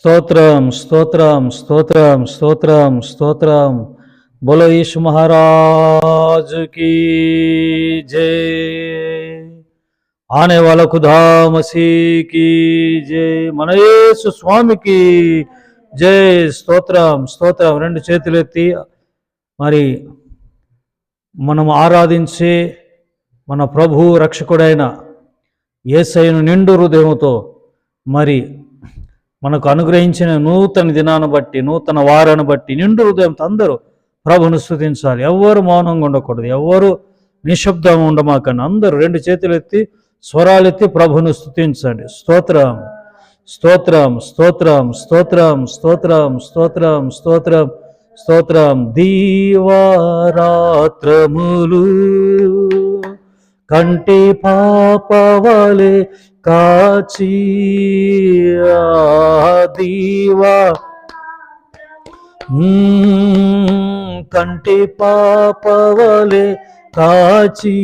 స్తోత్రం స్తోత్రం స్తోత్రం స్తోత్రం స్తోత్రం. బోలో మహారాజుకి జై. ఆనే వాళ్ళ ఖుదా మసీకి జై. మన యేసు స్వామికి జై. స్తోత్రం స్తోత్రం. రెండు చేతులు ఎత్తి మరి మనం ఆరాధించే మన ప్రభు రక్షకుడైన ఏసైను నిండు హృదయంతో మరి మనకు అనుగ్రహించిన నూతన దినాన్ని బట్టి నూతన వారాన్ని బట్టి నిండు హృదయంతో అందరూ ప్రభును స్థుతించాలి ఎవ్వరు మౌనంగా ఉండకూడదు. ఎవ్వరు నిశ్శబ్దంగా ఉండమాకండి. అందరూ రెండు చేతులు ఎత్తి స్వరాలు ఎత్తి ప్రభును స్థుతించండి స్తోత్రం స్తోత్రం స్తోత్రం స్తోత్రం స్తోత్రం స్తోత్రం స్తోత్రం స్తోత్రం. దీవారాత్రములు కంటి పాపవలే కాచి ఆ దీవా. కంటి పాపవలే కాచి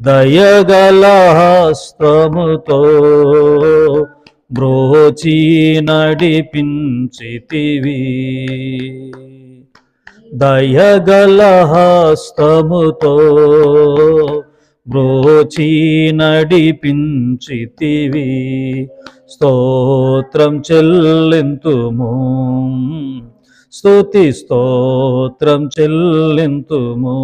దయగల హస్తముతో బ్రోచి నడిపించితివి. దయగల హస్తముతో బ్రోచి నడిపించితివి. స్తోత్రం చెల్లింతుము. స్తుతి స్తోత్రం చెల్లింతుము.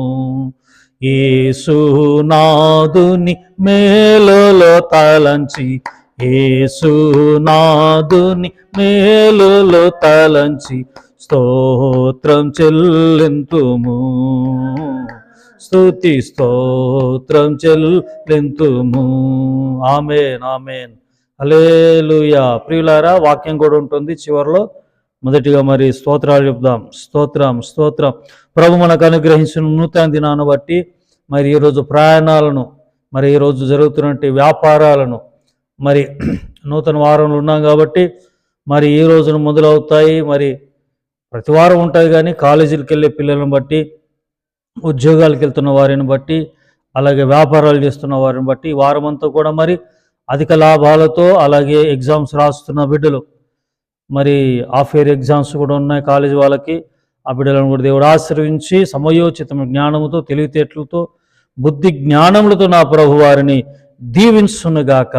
ఏసునాదుని మేలులో తలంచి ఏసునాదుని మేలులో తలంచి స్తోత్రం చెల్లింతుము. స్తుతి స్తోత్రం చెల్లింతుము. Amen amen. అలేలుయా ప్రియులారా వాక్యం కూడా ఉంటుంది చివరిలో. మొదటిగా మరి స్తోత్రాలు చెప్దాం. స్తోత్రం స్తోత్రం. ప్రభు మనకు అనుగ్రహించిన నూతన దినాన్ని బట్టి మరి ఈరోజు ప్రయాణాలను మరి ఈరోజు జరుగుతున్నటువంటి వ్యాపారాలను మరి నూతన వారంలో ఉన్నాం కాబట్టి మరి ఈ రోజున మొదలవుతాయి. మరి ప్రతి వారం ఉంటుంది కానీ కాలేజీలకు వెళ్ళే పిల్లలను బట్టి ఉద్యోగాలకు వెళ్తున్న వారిని బట్టి అలాగే వ్యాపారాలు చేస్తున్న వారిని బట్టి వారమంతా కూడా మరి అధిక లాభాలతో అలాగే ఎగ్జామ్స్ రాస్తున్న బిడ్డలు. మరి హాఫ్ ఇయర్ ఎగ్జామ్స్ కూడా ఉన్నాయి కాలేజీ వాళ్ళకి. ఆ బిడ్డలను కూడా దేవుడు ఆశ్రయించి సమయోచితమైన జ్ఞానముతో తెలివితేటలతో బుద్ధి జ్ఞానములతో నా ప్రభు వారిని దీవించునుగాక.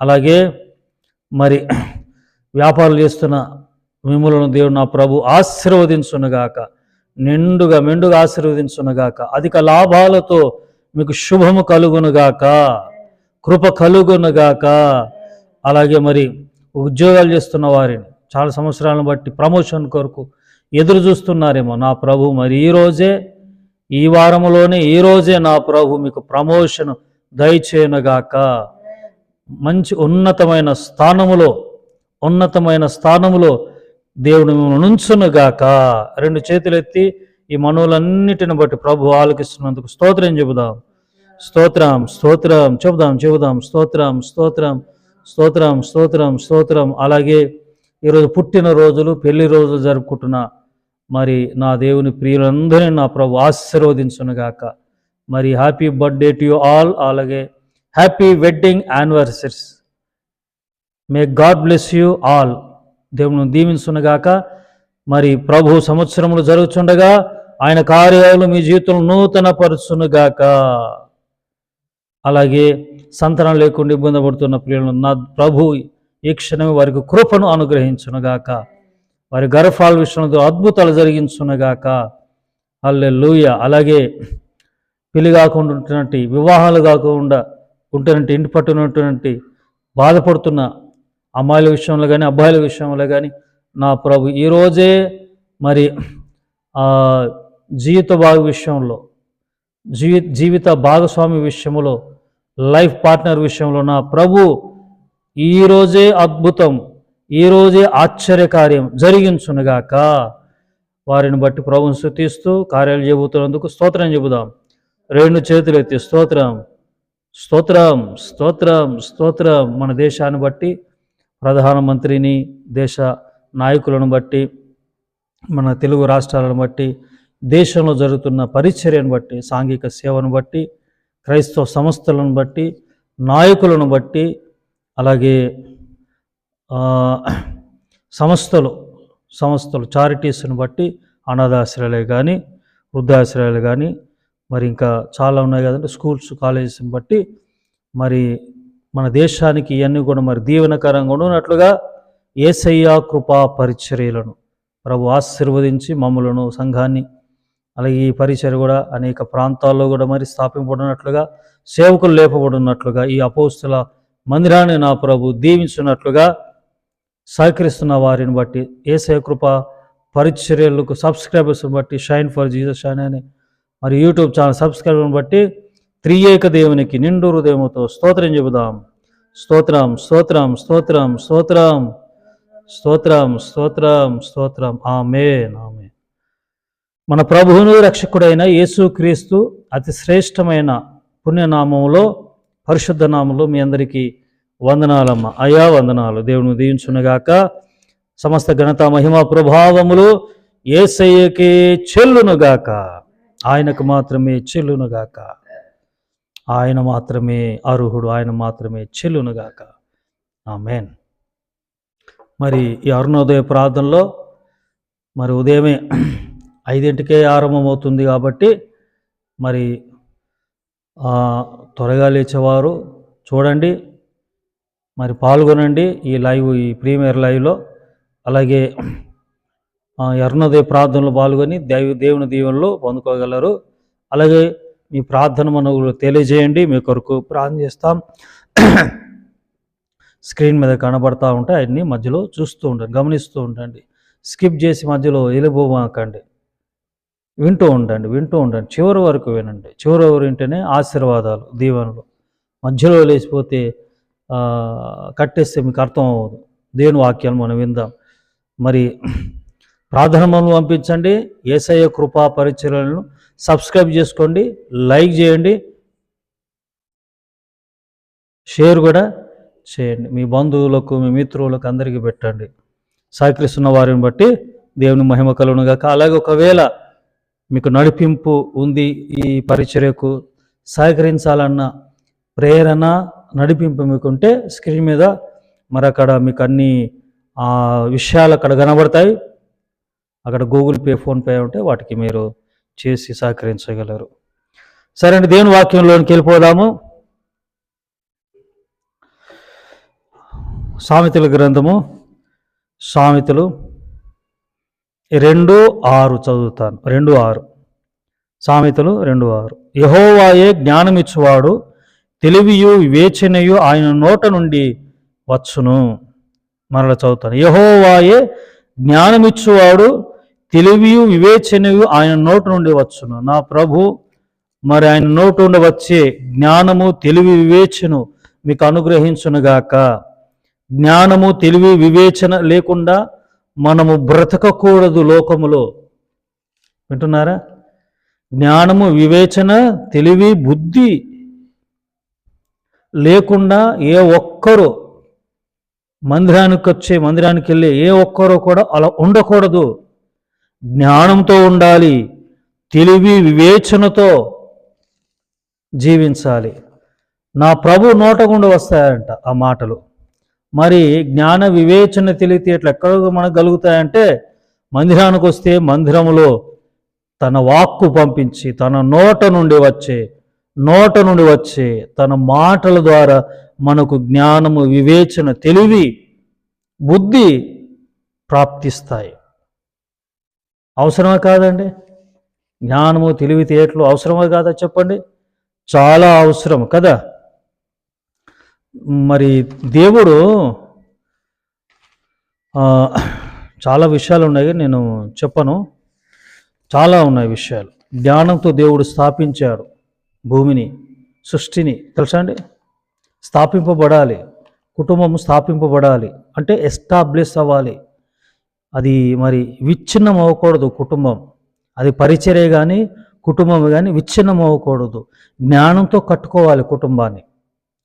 అలాగే మరి వ్యాపారాలు చేస్తున్న మిమ్మలను దేవుడు నా ప్రభు ఆశీర్వదించునుగాక. నిండుగా మెండుగా ఆశీర్వదించునుగాక. అధిక లాభాలతో మీకు శుభము కలుగునుగాక. కృప కలుగునుగాక. అలాగే మరి ఉద్యోగాలు చేస్తున్న వారిని చాలా సంవత్సరాలను బట్టి ప్రమోషన్ కొరకు ఎదురు చూస్తున్నారేమో నా ప్రభు. మరి ఈ రోజే ఈ వారంలోనే ఈ రోజే నా ప్రభు మీకు ప్రమోషన్ దయచేయనుగాక. మంచి ఉన్నతమైన స్థానములో ఉన్నతమైన స్థానములో దేవుడు నుంచునుగాక రెండు చేతులు ఎత్తి ఈ మనవులన్నిటిని బట్టి ప్రభు ఆలకిస్తున్నందుకు స్తోత్రం చెబుదాం. స్తోత్రం స్తోత్రం చెబుదాం చెబుదాం. స్తోత్రం స్తోత్రం స్తోత్రం స్తోత్రం స్తోత్రం. అలాగే ఈరోజు పుట్టిన రోజులు పెళ్ళి రోజులు జరుపుకుంటున్న మరి నా దేవుని ప్రియులందరినీ నా ప్రభు ఆశీర్వదించునుగాక. మరి happy birthday to you all. అలాగే happy wedding anniversaries. May God bless you all. దేవుని దీవించునుగాక. మరి ప్రభు సంవత్సరములు జరుగుతుండగా ఆయన కార్యాలు మీ జీవితంలో నూతనపరుచునుగాక. అలాగే సంతానం లేకుండా ఇబ్బంది పడుతున్న ప్రియులను నా ప్రభు ఈ క్షణమే వారికి కృపను అనుగ్రహించునుగాక. వారి గర్భాల విషయంలో అద్భుతాలు జరిగించునుగాక. అల్లె లూయ అలాగే పెళ్ళి కాకుండా ఉంటున్నట్టు వివాహాలు కాకుండా ఉంటున్నట్టు ఇంటి పట్టునటువంటి బాధపడుతున్న అమ్మాయిల విషయంలో కానీ అబ్బాయిల విషయంలో కానీ నా ప్రభు ఈరోజే మరి జీవిత భాగ విషయంలో జీవి జీవిత భాగస్వామి విషయంలో లైఫ్ పార్ట్నర్ విషయంలో నా ప్రభు ఈరోజే అద్భుతం ఈరోజే ఆశ్చర్యకార్యం జరిగించునుగాక. వారిని బట్టి ప్రభుని శృతిస్తూ కార్యాలు చెబుతున్నందుకు స్తోత్రం చెబుదాం. రెండు చేతులు ఎత్తి స్తోత్రం స్తోత్రం స్తోత్రం స్తోత్రం మన దేశాన్ని బట్టి ప్రధానమంత్రిని దేశ నాయకులను బట్టి మన తెలుగు రాష్ట్రాలను బట్టి దేశంలో జరుగుతున్న పరిచర్యను బట్టి సాంఘిక సేవను బట్టి క్రైస్తవ సంస్థలను బట్టి నాయకులను బట్టి అలాగే సంస్థలు సంస్థలు చారిటీస్ని బట్టి అనాథాశ్రయాలే కానీ వృద్ధాశ్రయాలు కానీ మరి ఇంకా చాలా ఉన్నాయి కదండి స్కూల్స్ కాలేజెస్ని బట్టి మరి మన దేశానికి ఇవన్నీ కూడా మరి దీవెనకరంగా ఉన్నట్లుగా ఏసయ్య కృపా పరిచర్యలను ప్రభు ఆశీర్వదించి మమ్మలను సంఘాన్ని అలాగే ఈ పరిచర్ కూడా అనేక ప్రాంతాల్లో కూడా మరి స్థాపింపబడినట్లుగా సేవకులు లేపబడినట్లుగా ఈ అపోస్తుల మందిరాన్ని నా ప్రభు దీవించినట్లుగా సహకరిస్తున్న వారిని బట్టి ఏసయ్య కృప పరిచర్యలకు సబ్స్క్రైబర్స్ని బట్టి షైన్ ఫర్ జీసస్ షైన్ అని మరి యూట్యూబ్ ఛానల్ సబ్స్క్రైబర్ని బట్టి త్రియేక దేవునికి నిండు హృదయముతో స్తోత్రం చెబుదాం. స్తోత్రం స్తోత్రం స్తోత్రం స్తోత్రం స్తోత్రం స్తోత్రం స్తోత్రం. ఆమే నామే మన ప్రభువును రక్షకుడైన యేసుక్రీస్తు అతి శ్రేష్టమైన పుణ్యనామంలో పరిశుద్ధ నామంలో మీ అందరికీ వందనాలమ్మ. అయా వందనాలు. దేవుని దీవించునుగాక సమస్త ఘనత మహిమ ప్రభావములు ఏసయ్యకే చెల్లునుగాక. ఆయనకు మాత్రమే చెల్లునుగాక. ఆయన మాత్రమే అర్హుడు ఆయన మాత్రమే చెల్లునుగాక. ఆమెన్. మరి ఈ అరుణోదయ ప్రార్థనలో మరి ఉదయమే ఐదింటికే ఆరంభమవుతుంది కాబట్టి మరి త్వరగా లేచేవారు చూడండి మరి పాల్గొనండి ఈ లైవ్ ఈ ప్రీమియర్ లైవ్లో. అలాగే అరుణోదయ ప్రార్థనలో పాల్గొని దేవు దేవుని దీవెనలు పొందుకోగలరు. అలాగే మీ ప్రార్థన మనకు తెలియజేయండి. మీ కొరకు ప్రార్థన చేస్తాం. స్క్రీన్ మీద కనబడతా ఉంటాయి అన్నీ మధ్యలో చూస్తూ ఉండండి గమనిస్తూ ఉండండి. స్కిప్ చేసి మధ్యలో వెళ్ళిపోమాకండి. వింటూ ఉండండి వింటూ ఉండండి. చివరి వరకు వినండి. చివరి వరకు వింటేనే ఆశీర్వాదాలు దీవెనలు. మధ్యలో లేచిపోతే కట్టేస్తే మీకు అర్థం అవ్వదు. దేవుని వాక్యాలు మనం విందాం. మరి ప్రార్థన పంపించండి. ఏసయ్య కృపా పరిచర్యలను సబ్స్క్రైబ్ చేసుకోండి లైక్ చేయండి షేర్ కూడా చేయండి. మీ బంధువులకు మీ మిత్రులకు అందరికీ పెట్టండి. సహకరిస్తున్న వారిని బట్టి దేవుని మహిమ కలుగునుగాక అలాగే ఒకవేళ మీకు నడిపింపు ఉంది ఈ పరిచర్యకు సహకరించాలన్న ప్రేరణ నడిపింపు మీకుంటే స్క్రీన్ మీద మరి అక్కడ మీకు అన్ని ఆ, విషయాలు అక్కడ కనబడతాయి. అక్కడ గూగుల్ పే ఫోన్పే ఉంటే వాటికి మీరు చేసి సహకరించగలరు. సరే అండి దేవుని వాక్యంలోనికి వెళ్ళిపోదాము. సామెతల గ్రంథము సామెతలు రెండు ఆరు చదువుతాను. రెండు ఆరు. సామెతలు రెండు ఆరు. యహోవాయే జ్ఞానమిచ్చువాడు తెలివియు వివేచనయు ఆయన నోట నుండి వచ్చును. మరలా చదువుతాను. యహోవాయే జ్ఞానమిచ్చువాడు తెలివియు వివేచనయు ఆయన నోటు నుండి వచ్చును. నా ప్రభు మరి ఆయన నోటు నుండి వచ్చే జ్ఞానము తెలివి వివేచను మీకు అనుగ్రహించునుగాక జ్ఞానము తెలివి వివేచన లేకుండా మనము బ్రతకకూడదు లోకములో. వింటున్నారా? జ్ఞానము వివేచన తెలివి బుద్ధి లేకుండా ఏ ఒక్కరు మందిరానికి వచ్చే మందిరానికి వెళ్ళే ఏ ఒక్కరు కూడా అలా ఉండకూడదు. జ్ఞానంతో ఉండాలి తెలివి వివేచనతో జీవించాలి. నా ప్రభు నోట గుండా వస్తాయంట ఆ మాటలు. మరి జ్ఞాన వివేచన తెలివితే ఎట్లా ఎక్కడ మనకు కలుగుతాయంటే మందిరానికి వస్తే మందిరములో తన వాక్కు పంపించి తన నోట నుండి వచ్చే నోట నుండి వచ్చే తన మాటల ద్వారా మనకు జ్ఞానము వివేచన తెలివి బుద్ధి ప్రాప్తిస్తాయి. అవసరమా కాదండి? జ్ఞానము తెలివితేటలు అవసరమా కాదా చెప్పండి? చాలా అవసరం కదా? మరి దేవుడు చాలా విషయాలు ఉన్నాయి నేను చెప్పను. చాలా ఉన్నాయి విషయాలు. జ్ఞానంతో దేవుడు స్థాపించాడు భూమిని సృష్టిని. తెలుసా అండి? స్థాపింపబడాలి. కుటుంబం స్థాపింపబడాలి. అంటే ఎస్టాబ్లిష్ అవ్వాలి. అది మరి విచ్ఛిన్నం అవ్వకూడదు కుటుంబం. అది పరిచర్య కానీ కుటుంబం కానీ విచ్ఛిన్నం అవ్వకూడదు జ్ఞానంతో కట్టుకోవాలి కుటుంబాన్ని.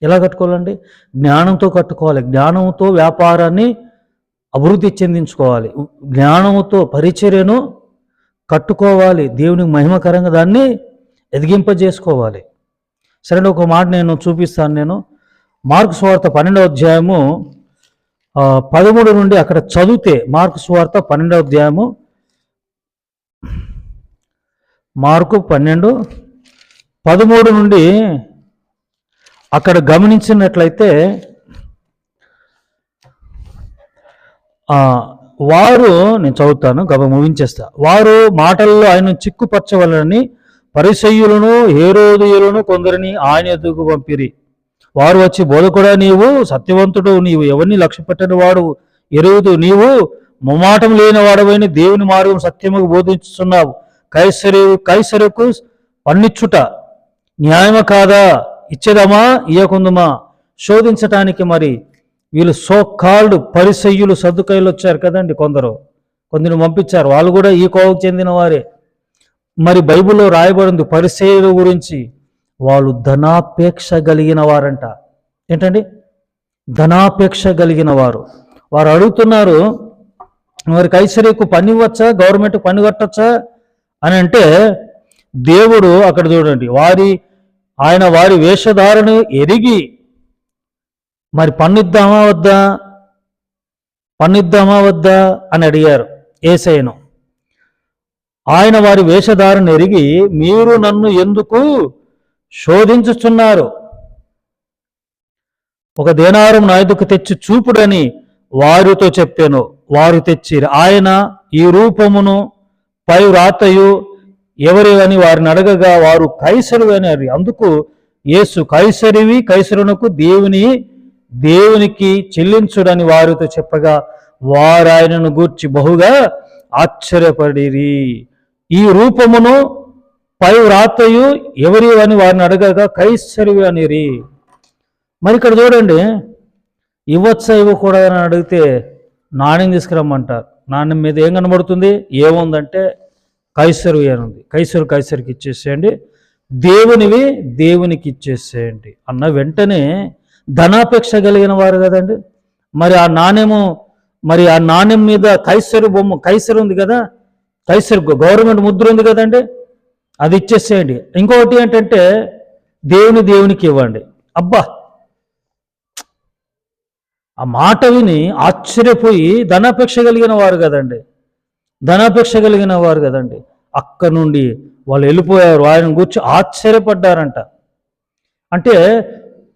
ఎలా కట్టుకోవాలండి? జ్ఞానంతో కట్టుకోవాలి. జ్ఞానంతో వ్యాపారాన్ని అభివృద్ధి చెందించుకోవాలి. జ్ఞానంతో పరిచర్యను కట్టుకోవాలి. దేవునికి మహిమకరంగా దాన్ని ఎదిగింపజేసుకోవాలి. సరే ఒక మాట నేను చూపిస్తాను నేను. మార్క్స్ స్వార్థ పన్నెండో అధ్యాయము పదమూడు నుండి అక్కడ చదివితే మార్కు సువార్త పన్నెండవ అధ్యాయము. మార్కు పన్నెండు. పదమూడు నుండి అక్కడ గమనించినట్లయితే వారు నేను చదువుతాను గబ ముగించేస్తా. వారు మాటల్లో ఆయన చిక్కుపరచవలని పరిసయ్యులను హేరోదయులను కొందరిని ఆయన ఎదుగు పంపిరి. వారు వచ్చి బోధకుడా నీవు సత్యవంతుడు నీవు ఎవరిని లక్ష్య పెట్టని వాడు ఎరుగుదు నీవు ముమాటం లేని వాడవైన దేవుని మార్గం సత్యముకు బోధించుతున్నావు కైసరి కైసరకు పన్నిచ్చుట న్యాయమ కాదా? ఇచ్చేదమా? ఇయ్యకుందుమా? శోధించటానికి మరి వీళ్ళు సో కాల్డ్ పరిసయ్యులు సర్దుకాయలు వచ్చారు కదండి కొందరు. కొందరు పంపించారు. వాళ్ళు కూడా ఈ కోవకు చెందిన వారే మరి బైబిల్లో రాయబడింది పరిసయ్యుల గురించి. వాళ్ళు ధనాపేక్ష కలిగిన వారంట. ఏంటండి? ధనాపేక్ష కలిగిన వారు. వారు అడుగుతున్నారు మరి కైసరీకు పని ఇవ్వచ్చా? గవర్నమెంట్ పని కట్టచ్చా? అని అంటే దేవుడు అక్కడ చూడండి వారి ఆయన వారి వేషధారను ఎరిగి మరి పన్నిద్దామా వద్దా? పన్నిద్దామా వద్దా? అని అడిగారు ఏసైను. ఆయన వారి వేషధారను ఎరిగి మీరు నన్ను ఎందుకు శోధించుచున్నారు. ఒక దేనారం నాయుడుకు తెచ్చి చూపుడని వారితో చెప్పాను. వారు తెచ్చిరు ఆయన ఈ రూపమును పై రాతయు ఎవరి అని వారిని అడగగా వారు కైసరు అని అరి అందుకు యేసు కైసరివి కైసరునకు దేవుని దేవునికి చెల్లించుడని వారితో చెప్పగా వారాయనను గూర్చి బహుగా ఆశ్చర్యపడిరి. ఈ రూపమును పై రాతయు ఎవరి అని వారిని అడగగా కైసరివి అనిరి. మరి ఇక్కడ చూడండి ఇవ్వచ్చా ఇవ్వకూడదు అని అడిగితే నాణ్యం తీసుకురమ్మంటారు. నాణ్యం మీద ఏం కనబడుతుంది? ఏముందంటే కైసరు అని ఉంది కైసరు కైసరికి ఇచ్చేసేయండి. దేవునివి దేవునికి ఇచ్చేసేయండి అన్న వెంటనే ధనాపేక్ష కలిగిన వారు కదండి. మరి ఆ నాణ్యము మరి ఆ నాణ్యం మీద కైసరు బొమ్మ కైసరు ఉంది కదా కైసరు గవర్నమెంట్ ముద్ర ఉంది కదండి. అది ఇచ్చేసేయండి. ఇంకొకటి ఏంటంటే దేవుని దేవునికి ఇవ్వండి. అబ్బా! ఆ మాట విని ఆశ్చర్యపోయి ధనాపేక్ష కలిగిన వారు కదండి. ధనాపేక్ష కలిగిన వారు కదండి. అక్కడ నుండి వాళ్ళు వెళ్ళిపోయారు. ఆయన గురించి ఆశ్చర్యపడ్డారంట. అంటే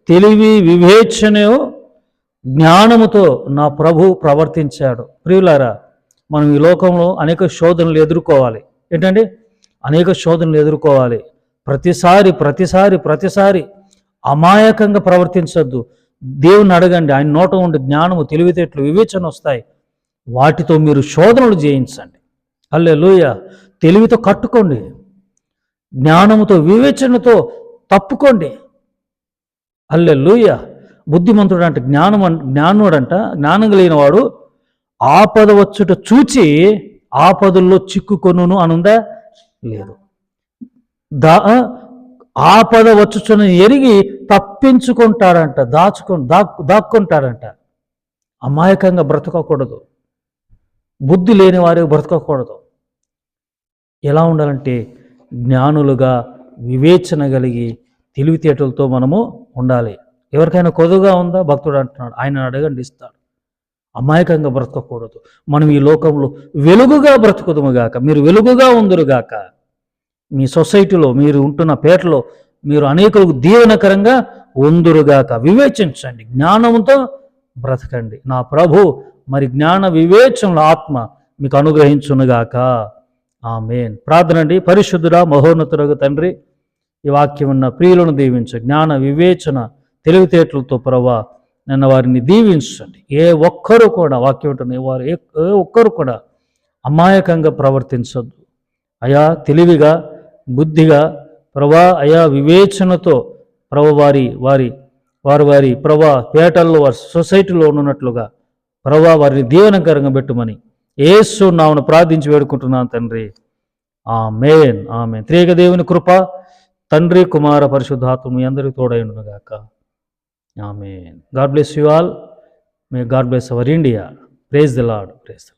తెలివి వివేచన జ్ఞానముతో నా ప్రభు ప్రవర్తించాడు. ప్రియులారా మనం ఈ లోకంలో అనేక శోధనలు ఎదుర్కోవాలి. ఏంటండి? అనేక శోధనలు ఎదుర్కోవాలి. ప్రతిసారి ప్రతిసారి ప్రతిసారి అమాయకంగా ప్రవర్తించొద్దు. దేవుని అడగండి. ఆయన నోట ఉండే జ్ఞానము తెలివితేటలు వివేచన వస్తాయి. వాటితో మీరు శోధనలు చేయించండి. అల్లే లూయ తెలివితో కట్టుకోండి. జ్ఞానముతో వివేచనతో తప్పుకోండి. అల్లే లూయ బుద్ధిమంతుడు అంటే జ్ఞానం జ్ఞానుడంట జ్ఞానం కలిగిన వాడు ఆపద వచ్చుట చూచి ఆపదల్లో చిక్కుకొనును అనుందా? లేదు. దా ఆపద వచ్చుచుని ఎరిగి తప్పించుకుంటారంట దాచుకు దాక్కు దాక్కుంటారంట. అమాయకంగా బ్రతకకూడదు. బుద్ధి లేని వారు బ్రతకకూడదు. ఎలా ఉండాలంటే జ్ఞానులుగా వివేచన కలిగి తెలివితేటలతో మనము ఉండాలి. ఎవరికైనా కొదుగా ఉందా? భక్తుడు అంటున్నాడు. ఆయన అడగండి ఇస్తాడు. అమాయకంగా బ్రతకకూడదు. మనం ఈ లోకంలో వెలుగుగా బ్రతుకుదుముగాక మీరు వెలుగుగా ఉందరుగాక మీ సొసైటీలో మీరు ఉంటున్న పేటలో మీరు అనేకులకు దీవెనకరంగా ఉందురుగాక వివేచించండి. జ్ఞానంతో బ్రతకండి. నా ప్రభు మరి జ్ఞాన వివేచనల ఆత్మ మీకు అనుగ్రహించునుగాక ఆమెన్. ప్రార్థన అండి పరిశుద్ధుడా మహోన్నతుడగు తండ్రి ఈ వాక్యం ఉన్న ప్రియులను దీవించు. జ్ఞాన వివేచన తెలివితేటలతో ప్రభా నిన్న వారిని దీవించండి. ఏ ఒక్కరు కూడా వాక్యం వారు ఏ ఒక్కరు కూడా అమాయకంగా ప్రవర్తించద్దు. అయా తెలివిగా బుద్ధిగా ప్రభా అయా వివేచనతో ప్రభు వారి వారి వారి వారి ప్రభా పేటల్లో వారి సొసైటీలో ఉన్నట్లుగా ప్రభా వారిని దీవనకరంగా పెట్టుమని ఏసు నామను ప్రార్థించి వేడుకుంటున్నాను తండ్రి. ఆ మేన్ ఆమె త్రేక దేవుని కృప తండ్రి కుమార పరిశుద్ధాత్మ మీ అందరికీ Amen. God bless you all. May God bless our India. Praise the Lord. Praise the Lord.